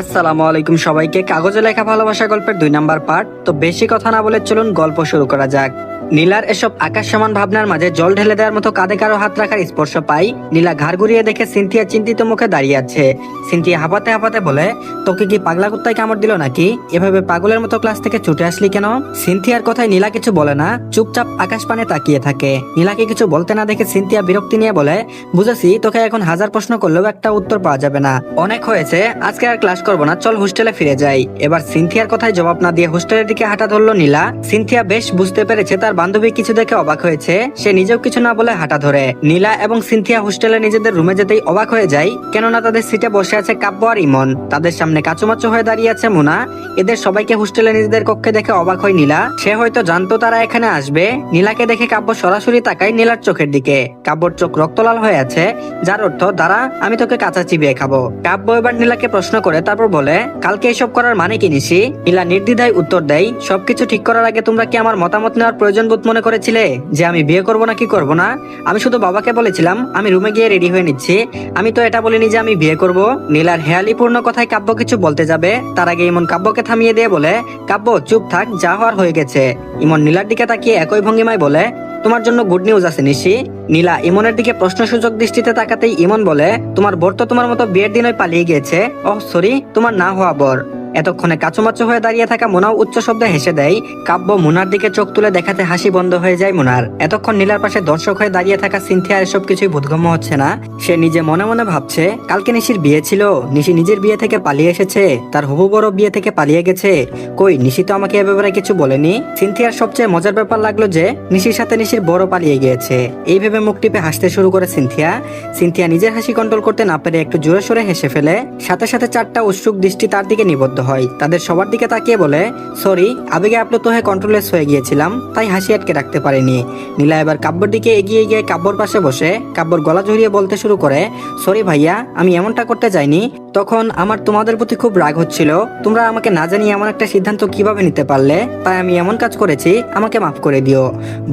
আসসালামু আলাইকুম সবাইকে। কাগজে লেখা ভালোবাসা গল্পের দুই নাম্বার পার্ট। তো বেশি কথা না বলে চলুন গল্প শুরু করা যাক। নীলার এসব আকাশ সমান ভাবনার মাঝে জল ঢেলে দেওয়ার মতো কাঁধে কারও হাত রাখার স্পর্শ পাই। নীলা ঘাড় ঘুরিয়ে দেখে সিনথিয়া চিন্তিত মুখে দাঁড়িয়ে আছে। সিনথিয়া হাঁপাতে হাঁপাতে বলে, তোকে কি পাগলা কুত্তায় কামড় দিল নাকি? এভাবে পাগলের মতো ক্লাস থেকে ছুটে আসলি কেন? সিনথিয়ার কথায় নীলা কিছু বলে না, চুপচাপ আকাশ পানে তাকিয়ে থাকে। নীলাকে কিছু বলতে না দেখে সিনথিয়া বিরক্তি নিয়ে বলে, বুঝেছি, তোকে এখন হাজার প্রশ্ন করলেও একটা উত্তর পাওয়া যাবে না। অনেক হয়েছে, আজকে আর ক্লাস করব না, চল হোস্টেলে ফিরে যাই। এবার সিনথিয়ার কথায় জবাব না দিয়ে হোস্টেলের দিকে হাঁটা ধরলো নীলা। সিনথিয়া বেশ বুঝতে পেরেছে তার বান্ধবী কিছু দেখে অবাক হয়েছে। সে নিজেও কিছু না বলে হাঁটা ধরে। নীলা এবং সিনথিয়া হোস্টেলে নিজেদের রুমে যেতেই অবাক হয়ে যায়, কেননা তাদের সিটে বসে আছে কাব্য আর ইমন। তাদের সামনে কাচুমাচু হয়ে দাঁড়িয়ে আছে মুনা। এদের সবাইকে হোস্টেলে নিজেদের কক্ষে দেখে অবাক হয় নীলা। সে হয়তো জানতো তারা এখানে আসবে। নীলাকে দেখে কাব্য সরাসরি তাকায় নীলার চোখের দিকে। কাব্যর চোখ রক্তলাল হয়ে আছে, যার অর্থ দ্বারা আমি তোকে কাঁচা চিবিয়ে খাব। কাব্য এবার নীলাকে প্রশ্ন করে, তারপর বলে, কালকে এসব করার মানে কি নিশি? নীলা নির্দ্বিধায় উত্তর দেয়, সবকিছু ঠিক করার আগে তোমরা কি আমার মতামত নেওয়ার প্রয়োজন বোধ মনে করেছিলে যে আমি বিয়ে করব না কি করব না? আমি শুধু বাবাকে বলেছিলাম, আমি রুমে গিয়ে রেডি হয়ে নিচ্ছি। আমি তো এটা বলিনি যে আমি বিয়ে করব। নীলার হেয়ালিপূর্ণ কথায় কাব্য কিছু বলতে যাবে। তার আগে ইমন কাব্যকে থামিয়ে দিয়ে বলে, কাব্য, চুপ থাক, যা হওয়ার হয়ে গেছে। ইমন নীলার দিকে তাকিয়ে একই ভঙ্গিমায় বলে, তোমার জন্য গুড নিউজ আছে নিশি। নীলা ইমনের দিকে প্রশ্নসূচক দৃষ্টিতে তাকাতেই ইমন বলে, তোমার বর তো তোমার মতো বিয়ের দিনই পালিয়ে গিয়েছে। ওহ সরি তোমার না হওয়া বর। এতক্ষণে কাচুমাচু হয়ে দাঁড়িয়ে থাকা মোনাও উচ্চ শব্দে হেসে দেয়। কাব্য মুনার দিকে চোখ তুলে দেখাতে হাসি বন্ধ হয়ে যায় মোনার। এতক্ষণ নীলার পাশে দর্শক হয়ে দাঁড়িয়ে থাকা সিনথিয়া এসব কিছুই বোধগম্য হচ্ছে না। সে নিজে মনে মনে ভাবছে, কালকে নিশির বিয়ে ছিল, নিশি নিজের বিয়ে থেকে পালিয়ে এসেছে, তার হবু বড় বিয়ে থেকে পালিয়ে গেছে। কই, নিশি তো আমাকে এ ব্যাপারে কিছু বলেনি? সিনথিয়ার সবচেয়ে মজার ব্যাপার লাগল যে, নিশির সাথে নিশির বড় পালিয়ে গিয়েছে। এই ভেবে মুখ টিপে হাসতে শুরু করে সিনথিয়া। সিনথিয়া নিজের হাসি কন্ট্রোল করতে না পেরে একটু জোরে সোরে হেসে ফেলে। সাথে সাথে চারটা উৎসুক দৃষ্টি তার দিকে নিবদ্ধ হয়। তাদের সবার দিকে তাকিয়ে বলে, সরি, আবেগে আপ্লুত হয়ে কন্ট্রোলেস হয়ে গিয়েছিলাম, তাই হাসি আটকে রাখতে পারিনি। নীলা এবার কাব্যর দিকে এগিয়ে গিয়ে কাব্যর পাশে বসে কাব্যর গলা জড়িয়ে বলতে শুরু করে, সরি ভাইয়া, আমি এমনটা করতে চাইনি। তখন আমার তোমাদের প্রতি খুব রাগ হচ্ছিল। তোমরা আমাকে না জানিয়ে এমন একটা সিদ্ধান্ত কীভাবে নিতে পারলে? তাই আমি এমন কাজ করেছি, আমাকে মাফ করে দিও।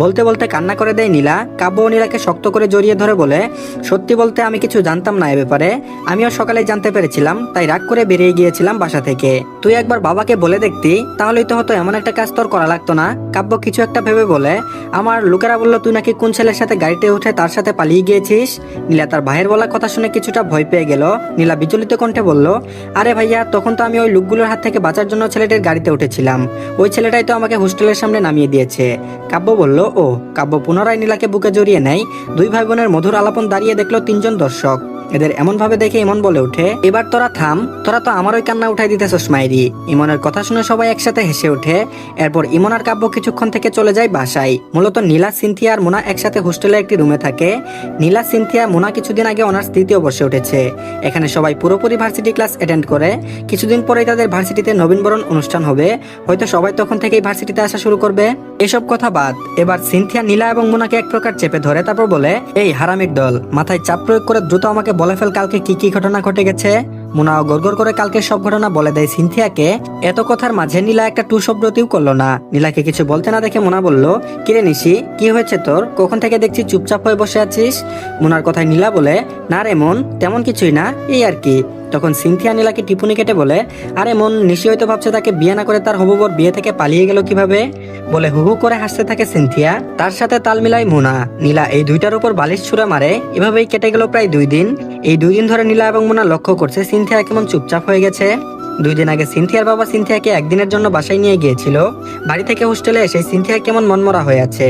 বলতে বলতে কান্না করে দেয় নীলা। কাব্য ও নীলাকে শক্ত করে জড়িয়ে ধরে বলে, সত্যি বলতে আমি কিছু জানতাম না এ ব্যাপারে। আমিও সকালে জানতে পেরেছিলাম, তাই রাগ করে বেরিয়ে গিয়েছিলাম বাসা থেকে। তুই একবার বাবাকে বলে দেখতি, তাহলেই তো হয়তো এমন একটা কাজ তোর করা লাগতো না। কাব্য কিছু একটা ভেবে বলে, আমার লোকেরা বলল, তুই নাকি কোন ছেলের সাথে গাড়িতে উঠে তার সাথে পালিয়ে গিয়েছিস? নীলা তার ভাইয়ের বলা কথা শুনে কিছুটা ভয় পেয়ে গেল। নীলা বিচলিত কণ্ঠে বলল, আরে ভাইয়া, তখন তো আমি ওই লোকগুলোর হাত থেকে বাঁচার জন্য ছেলেটির গাড়িতে উঠেছিলাম। ওই ছেলেটাই তো আমাকে হোস্টেলের সামনে নামিয়ে দিয়েছে। কাব্য বলল ও কাব্য পুনরায় নীলাকে বুকে জড়িয়ে নেয়। দুই ভাই বোনের মধুর আলাপন দাঁড়িয়ে দেখল তিনজন দর্শক। এদের এমন ভাবে দেখে এমন বলে ওঠে, এবার তোরা থাম, তোরা তো আমার ওই কান্না উঠাই দিতেছস মাইরি ইমনের কথা শুনে সবাই একসাথে হেসে ওঠে। এরপর ইমন আর কাব্য কিছুক্ষণ থেকে চলে যায় বাসায়। মূলত নীলা, সিনথিয়া আর মোনা একসাথে হোস্টেলে একটি রুমে থাকে। নীলা, সিনথিয়া, মোনা কিছুদিন আগে অনার্স তৃতীয় বর্ষে উঠেছে। এখানে সবাই পুরোপুরি ভার্সিটি ক্লাস অ্যাটেন্ড করে। কিছুদিন পরেই তাদের ভার্সিটিতে নবীনবরণ অনুষ্ঠান হবে। হয়তো সবাই তখন থেকেই ভার্সিটিতে আসা শুরু করবে। এসব কথা বাদ, এবার সিনথিয়া, নীলা এবং মোনাকে এক প্রকার চেপে ধরে, তারপর বলে, এই হারামির দল, মাথায় চাপ প্রয়োগ করে দ্রুত আমাকে বলে ফেল কালকে কি কি ঘটনা ঘটে গেছে? মুনাও গড়গড় করে কালকে সব ঘটনা বলে দেয় সিনথিয়াকে। এত কথার মাঝে নীলা একটা টু শব্দটিও করল না। নীলাকে কিছু বলতে না দেখে মুনা বলল, কিরে নিশি, কি হয়েছে তোর? কখন থেকে দেখছি চুপচাপ হয়ে বসে আছিস? মুনার কথায় নীলা বলে, না রেমন তেমন কিছুই না। এই আর কি। তখন সিনথিয়া নীলাকে টিপুনি কেটে বলে, আরে মন, নিশি হয়তো ভাবছে তাকে বিয়ে না করে তার হবু বর বিয়ে থেকে পালিয়ে গেল কীভাবে? বলে হু হু করে হাসতে থাকে সিনথিয়া। তার সাথে তাল মিলাই মুনা। নীলা এই দুইটার উপর বালিশ ছুঁড়ে মারে। এভাবেই কেটে গেল প্রায় দুই দিন। এই দুই দিন ধরে নীলা এবং মুনা লক্ষ্য করছে সিনথিয়া কেমন চুপচাপ হয়ে গেছে। দুই দিন আগে সিনথিয়ার বাবা সিনথিয়াকে একদিনের জন্য বাসায় নিয়ে গিয়েছিল। বাড়ি থেকে হোস্টেলে এসে সিনথিয়া কেমন মনমরা হয়ে আছে।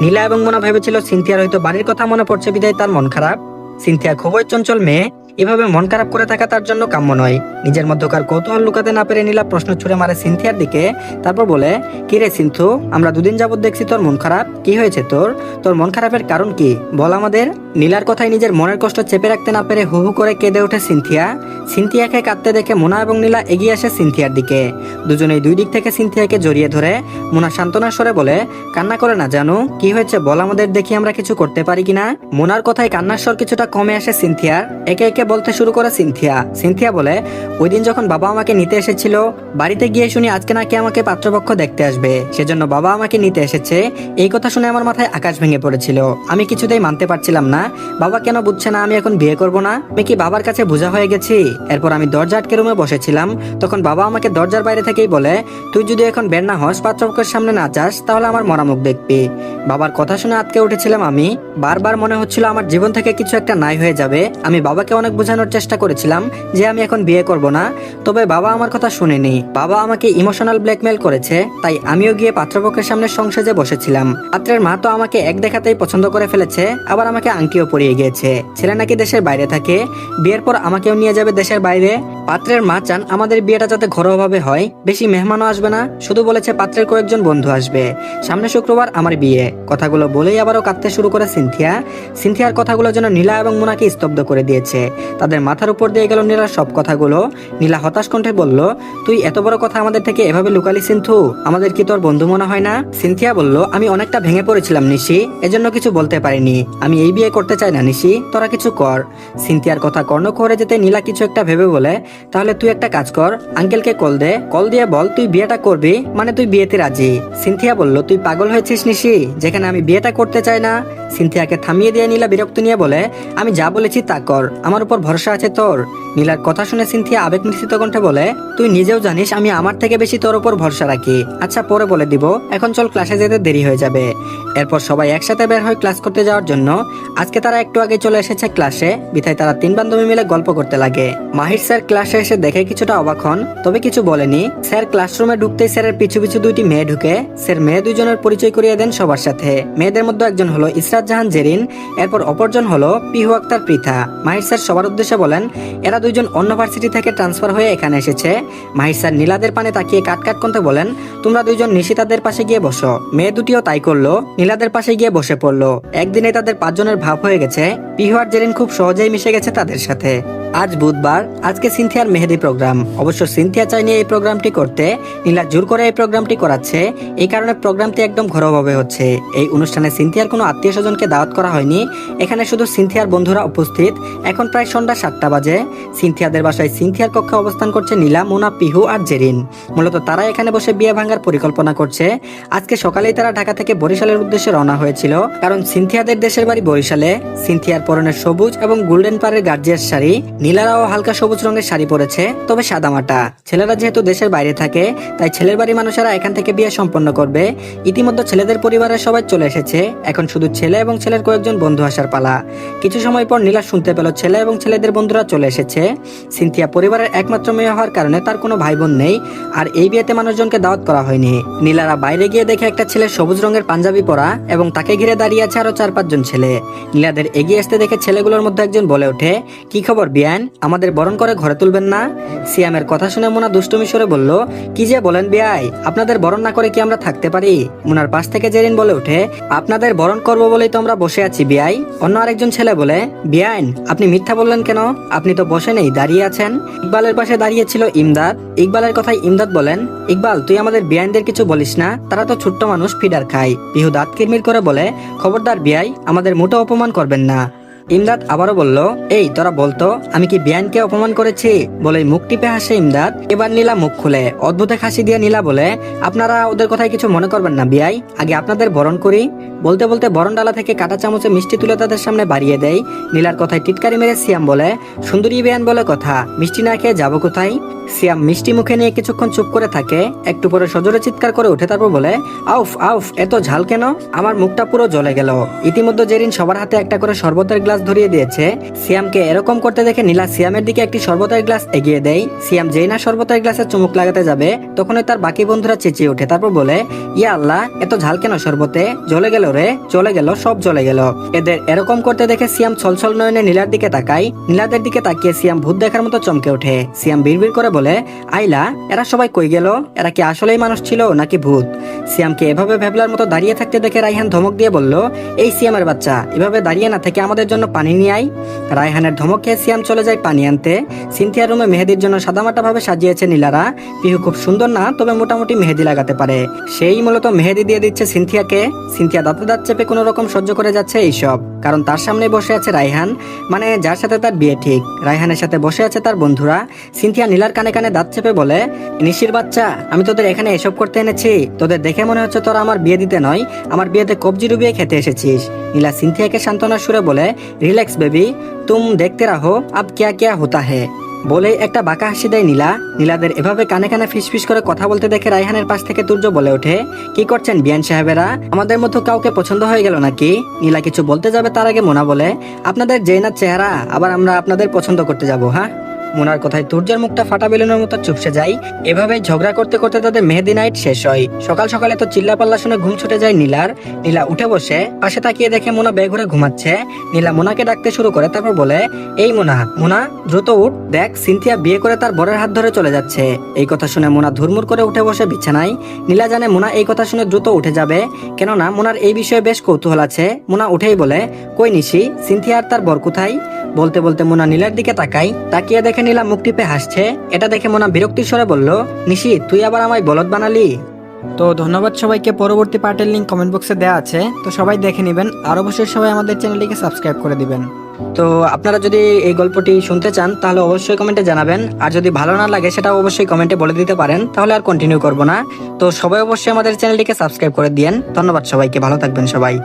নীলা এবং মোনা ভেবেছিল সিনথিয়ার হয়তো বাড়ির কথা মনে পড়ছে, বিদায় তার মন খারাপ। সিনথিয়া খুবই চঞ্চল মেয়ে। এভাবে মন খারাপ করে থাকা তার জন্য কাম্য নয়। নিজের মধ্যকার কৌতূহল লুকাতে না পেরে নীলা প্রশ্ন ছুড়ে মারে সিনথিয়ার দিকে, তারপর বলে, কি রে সিনথু আমরা দুদিন যাবত দেখছি তোর মন খারাপ। কি হয়েছে তোর? তোর মন খারাপের কারণ কি? বল আমাদের। নীলার কথায় নিজের মনের কষ্ট চেপে রাখতে না পেরে হু হু করে কেঁদে ওঠে সিনথিয়া। সিনথিয়াকে কাঁদতে দেখে মোনা এবং নীলা এগিয়ে আসে সিনথিয়ার দিকে। দুজনেই দুই দিক থেকে সিনথিয়াকে জড়িয়ে ধরে। মোনা সান্ত্বনার স্বরে বলে, কান্না করে না জানো। কি হয়েছে বল আমাদের? দেখি আমরা কিছু করতে পারি কিনা? মোনার কথায় কান্নার স্বর কিছুটা কমে আসে সিনথিয়ার। একে একে বলতে শুরু করে সিনথিয়া। সিনথিয়া বলে, ওই দিন যখন বাবা আমাকে নিতে এসেছিল, বাড়িতে গিয়ে শুনি আজকে নাকি আমাকে পাত্রপক্ষ দেখতে আসবে। সেজন্য বাবা আমাকে নিতে এসেছে। এই কথা শুনে আমার মাথায় আকাশ ভেঙে পড়েছিল। আমি কিছুতেই মানতে পারছিলাম না। বাবা কেন বুঝছে না আমি এখন বিয়ে করব না? আমি কি বাবার কাছে বোঝা হয়ে গেছি? এরপর আমি দরজা আটকে রুমে বসেছিলাম। তখন বাবা আমাকে দরজার বাইরে থেকেই বলে, তুই যদি এখন বের না হস, পাত্রপক্ষের সামনে না যাস, তাহলে আমার মরামুখ দেখবি। বাবার কথা শুনে আটকে উঠেছিলাম আমি। বারবার মনে হচ্ছিল আমার জীবন থেকে কিছু একটা নাই হয়ে যাবে। আমি বাবাকে অনেক বোঝানোর চেষ্টা করেছিলাম যে আমি এখন বিয়ে করব না, তবে বাবা আমার কথা শুনেনি। বাবা আমাকে ইমোশনাল ব্ল্যাকমেল করেছে, তাই আমিও গিয়ে পাত্রপক্ষের সামনে সংসদে বসেছিলাম। পাত্রের মা তো আমাকে এক দেখাতেই পছন্দ করে ফেলেছে, আবার আমাকে আংটিও পরিয়ে গিয়েছে। ছেলে নাকি দেশের বাইরে থাকে, বিয়ের পর আমাকেও নিয়ে যাবে দেশের বাইরে। পাত্রের মা চান আমাদের বিয়েটা যাতে ঘরোয়াভাবে হয়, বেশি মেহমানও আসবে না, শুধু বলেছে পাত্রের কয়েকজন বন্ধু আসবে। সামনে শুক্রবার আমার বিয়ে, কথাগুলো বলেই আবারও কাঁদতে শুরু করে সিনথিয়া। সিনথিয়ার কথাগুলো যেন নীলা এবং মোনাকে স্তব্ধ করে দিয়েছে। তাদের মাথার উপর দিয়ে গেল নীলার সব কথাগুলো। নীলা হতাশ কণ্ঠে বলল, তুই এত বড় কথা আমাদের থেকে এভাবে লুকালি সিন্ধু? আমাদের কি তোর বন্ধু মনে হয় না? সিনথিয়া বলল, আমি অনেকটা ভেঙে পড়েছিলাম নিশি, এজন্য কিছু বলতে পারিনি। আমি এই বিয়ে করতে চাই না নিশি, তোরা কিছু কর। সিনথিয়ার কথা কর্ণ করে যেতে নীলা কিছু একটা ভেবে বলে, তাহলে তুই একটা কাজ কর, আঙ্কেলকে কল দে, কল দিয়ে বল তুই বিয়েটা করবি মানে তুই বিয়েতে রাজি। সিনথিয়া বলল, তুই পাগল হয়েছিস নিশি, যেখানে আমি বিয়েটা করতে চাই না? সিনথিয়াকে থামিয়ে দিয়ে নীলা বিরক্ত নিয়ে বলে, আমি যা বলেছি তা কর, আমার উপর ভরসা আছে তোর? নীলার কথা শুনে সিনথিয়া আবেগ মিশ্রিত কণ্ঠে বলে, তুই নিজেও জানিস আমি আমার থেকে বেশি তোর উপর ভরসা রাখি। আচ্ছা পরে বলে দিব। এখন চল ক্লাসে যেতে দেরি হয়ে যাবে। এরপর সবাই একসাথে বের হয় ক্লাস করতে যাওয়ার জন্য। আজকে তারা একটু আগে চলে এসেছে ক্লাসে বিথায় তারা তিন বান্ধবী মিলে গল্প করতে লাগে। মাহির স্যার ক্লাসে এসে দেখে কিছুটা অবাক হন, তবে কিছু বলেনি। স্যার ক্লাসরুমে ঢুকতেই স্যারের পিছু পিছু দুইটি মেয়ে ঢুকে। স্যার মেয়ে দুইজনের পরিচয় করিয়ে দেন সবার সাথে। মেয়েদের মধ্যে একজন হলো ইসরাত জাহান জেরিন, এরপর অপরজন হলো পিহু আক্তার পৃথা মাহির স্যার সবার উদ্দেশ্যে বলেন, এরা দুইজন অন্য ভার্সিটি থেকে ট্রান্সফার হয়ে এখানে এসেছে। মাহির স্যার নীলাদের পানে তাকিয়ে কাটকাট কাট করতে বলেন, তোমরা দুইজন নিশিতাদের পাশে গিয়ে বসো। মেয়ে দুটিও তাই করল, নীলাদের পাশে গিয়ে বসে পড়ল। একদিনে তাদের পাঁচজনের ভাব হয়ে গেছে। পিহু আর জেরিন খুব সহজেই মিশে গেছে তাদের সাথে। আজ বুধবার, আজকে সিনথিয়ার মেহেদি প্রোগ্রাম। অবশ্য সিনথিয়া চাইনি এই প্রোগ্রামটি করতে, নীলা জোর করে এই প্রোগ্রামটি করাচ্ছে। এই কারণে প্রোগ্রামটি একদম ঘরোয়াভাবে হচ্ছে। এই অনুষ্ঠানে সিনথিয়ার কোনো আত্মীয় স্বজনকে দাওয়াত করা হয়নি। এখানে শুধু সিনথিয়ার বন্ধুরা উপস্থিত। এখন প্রায় সন্ধ্যা সাতটা বাজে। সিনথিয়াদের বাসায় সিনথিয়ার কক্ষে অবস্থান করছে নীলা, মোনা, পিহু আর জেরিন। মূলত তারা এখানে বসে বিয়ে ভাঙার পরিকল্পনা করছে। আজকে সকালেই তারা ঢাকা থেকে বরিশালের উদ্দেশ্যে রওনা হয়েছিল। কারণ সিনথিয়াদের দেশের বাড়ি বরিশালে। সিনথিয়ার পরনের সবুজ এবং গোল্ডেন পারের গার্জিয়ার শাড়ি। নীলারাও হালকা সবুজ রঙের শাড়ি পরেছে, তবে সাদামাটা ছেলেরা যেহেতু দেশের বাইরে থাকে, তাই ছেলের বাড়ি মানুষেরা এখান থেকে বিয়ে সম্পন্ন করবে। ইতিমধ্যে ছেলেদের পরিবারের সবাই চলে এসেছে, এখন শুধু ছেলে এবং ছেলের কয়েকজন বন্ধু আসার পালা। কিছু সময় পর নীলা শুনতে পেল ছেলে এবং ছেলেদের বন্ধুরা চলে এসেছে। সিনথিয়া পরিবারের একমাত্র মেয়ে হওয়ার কারণে তার কোনো ভাই বোন নেই, আর এই বিয়েতে মানুষজনকে দাওয়াত করা হয়নি। নীলারা বাইরে গিয়ে দেখে একটা ছেলে সবুজ রঙের পাঞ্জাবি পরা এবং তাকে ঘিরে দাঁড়িয়ে আছে আরও চার পাঁচজন ছেলে। নীলাদের এগিয়ে আসতে দেখে ছেলেগুলোর মধ্যে একজন বলে ওঠে, কি খবর বিয়ান, আমাদের বরণ করে ঘরে তুলবেন না। সিয়ামের কথা শুনে মোনা দুষ্টুমি সরে বলল, কি যে বলেন বিয়াই, আপনাদের বরণ না করে কি আমরা থাকতে পারি? মোনার পাশ থেকে জেরিন বলে ওঠে, আপনাদের বরণ করব বলেই তো আমরা বসে আছি বিয়াই। অন্য আরেকজন ছেলে বলে বিয়াইন আপনি মিথ্যা বললেন কেন? আপনি তো বসে নেই, দাঁড়িয়ে আছেন। ইকবালের পাশে দাঁড়িয়ে ছিল ইমদাদ। ইকবালের কথায় ইমদাদ বলেন, ইকবাল, তুই আমাদের বিয়াইনদের কিছু বলিস না, তারা তো ছোট্ট মানুষ, ফিডার খায়। পিহু দাঁত কিরমির করে বলে, খবরদার বিয়াই, আমাদের মোটো অপমান করবেন না। ইমদাদ আবারও বলল, এই, তোরা বলতো আমি কি বিয়ানকে অপমান করেছি? বলে মুখ টিপে হাসে ইমদাদ। এবার নীলা মুখ খুলে, অদ্ভুত হাসি দিয়ে নীলা বলে, আপনারা ওদের কথায় কিছু মনে করবেন না, বিয়াই, আগে আপনাদের বরণ করি। বলতে বলতে বরণ ডালা থেকে কাটা চামচে মিষ্টি তুলে তাদের সামনে বাড়িয়ে দেয়। নীলার কথায় টিটকারি মেরে সিয়াম বলে, সুন্দরী বিয়ান বলে কথা, মিষ্টি না খেয়ে যাব কোথায়? সিয়াম মিষ্টি মুখে নিয়ে কিছুক্ষণ চুপ করে থাকে, একটু পরে সজোরে চিৎকার করে উঠে তারপর বলে, আউফ আউফ, এত ঝাল কেন? আমার মুখটা পুরো জ্বলে গেল। ইতিমধ্যে জেরিন সবার হাতে একটা করে শরবতের গ্লাস ধরিয়ে দিয়েছে। সিয়ামকে এরকম করতে দেখে নীলা সিয়ামের দিকে একটি শরবতের গ্লাস এগিয়ে দেয়। সিয়াম যেই না শরবতের গ্লাসে চুমুক লাগাতে যাবে, তখনই তার বাকি বন্ধুরা চেঁচিয়ে ওঠে। তারপর বলে, ইয়া আল্লাহ, এত ঝাল কেন শরবতে? জ্বলে গেল রে চলে গেল, সব জ্বলে গেল। এদের এরকম করতে দেখে সিয়াম ছলছল নয়নে নীলার দিকে তাকায়। নীলাদের দিকে তাকিয়ে সিয়াম ভূত দেখার মতো চমকে ওঠে। সিয়াম বিড়বিড় করে বলে, আইলা, এরা সবাই কই গেল? এরা কি আসলেই মানুষ ছিল নাকি ভূত? সিয়ামকে এভাবে ভেবলার মতো দাঁড়িয়ে থাকতে দেখে রাইহান ধমক দিয়ে বলল, এই সিয়ামের বাচ্চা, এভাবে দাঁড়িয়ে না থেকে আমাদের জন্য পানি নিয়ে আয়। রায়হানের ধমক খেয়ে সিয়াম চলে যায় পানি আনতে। সিনথিয়া রুমে মেহেদির জন্য সাদামাটাভাবে সাজিয়েছে নীলারা। পিহু খুব সুন্দর না, তবে মোটামুটি মেহেদি লাগাতে পারে। সেই মূলত মেহেদি দিয়ে দিচ্ছে সিনথিয়াকে। সিনথিয়া দাঁতে দাঁত চেপে কোনো রকম সহ্য করে যাচ্ছে এইসব। কারণ তার সামনে বসে আছে রায়হান মানে যার সাথে তার বিয়ে ঠিক। রায়হানের সাথে বসে আছে তার বন্ধুরা। সিনথিয়া নীলার কানে কানে দাঁত চেপে বলে, নিশির বাচ্চা, আমি তোদের এখানে এসব করতে এনেছি। তোদের দেখে মনে হচ্ছে তোরা আমার বিয়ে দিতে নয়। আমার বিয়েতে কবজি ডুবিয়ে খেতে এসেছিস। নীলা সিনথিয়াকে সান্ত্বনা সুরে বলে, রিল্যাক্স বেবি, তুম দেখতে রাহো, আব ক্যা ক্যা হোতা হে বলে একটা বাঁকা হাসি দেয় নীলা। নীলাদের এভাবে কানে কানে ফিসফিস করে কথা বলতে দেখে রায়হানের পাশ থেকে তুর্য বলে ওঠে, কি করছেন বিয়ান সাহেবেরা? আমাদের মতো কাউকে পছন্দ হয়ে গেল নাকি? নীলা কিছু বলতে যাবে তার আগে মোনা বলে, আপনাদের যে না চেহারা, আবার আমরা আপনাদের পছন্দ করতে যাব হ্যাঁ? মোনার কথায় তুর্যের মুখটা ফাটা বেলুনের মতো চুপসে যায়। এভাবে ঝগড়া করতে করতে তাদের মেহেদি নাইট শেষ হয়। সকাল সকালে তো চিল্লাপাল্লা শুনে ঘুম ছুটে যায় নীলার। নীলা উঠে বসে, পাশে তাকিয়ে দেখে মোনা বে বেঘুরে ঘুমাচ্ছে। নীলা মোনাকে ডাকতে শুরু করে, তারপর বলে, এই মোনা মোনা, দ্রুত উঠ, দেখ, সিনথিয়া বিয়ে করে তার বরের হাত ধরে চলে যাচ্ছে। এই কথা শুনে মোনা ধুরমুর করে উঠে বসে বিছানায়। নীলা জানে মোনা এই কথা শুনে দ্রুত উঠে যাবে। কেননা, মোনার এই বিষয়ে বেশ কৌতূহল আছে। মোনা উঠেই বলে, কই নিশি, সিনথিয়া আর তার বর কোথায়? বলতে বলতে মোনা নীলার দিকে তাকাই, তাকিয়ে দেখে নীলা মুখ টিপে হাসছে। এটা দেখে মোনা বিরক্তির স্বরে বলল, নিশি, তুই আবার আমায় বলদ বানালি? তো ধন্যবাদ সবাইকে, পরবর্তী পার্টের লিঙ্ক কমেন্ট বক্সে দেওয়া আছে। তো সবাই দেখে নেবেন, আর অবশ্যই সবাই আমাদের চ্যানেলটিকে সাবস্ক্রাইব করে দিবেন। তো আপনারা যদি এই গল্পটি শুনতে চান, তাহলে অবশ্যই কমেন্টে জানাবেন। আর যদি ভালো না লাগে সেটা অবশ্যই কমেন্টে বলে দিতে পারেন, তাহলে আর কন্টিনিউ করব না। তো সবাই অবশ্যই আমাদের চ্যানেলটিকে সাবস্ক্রাইব করে দিয়েন। ধন্যবাদ সবাইকে, ভালো থাকবেন সবাই।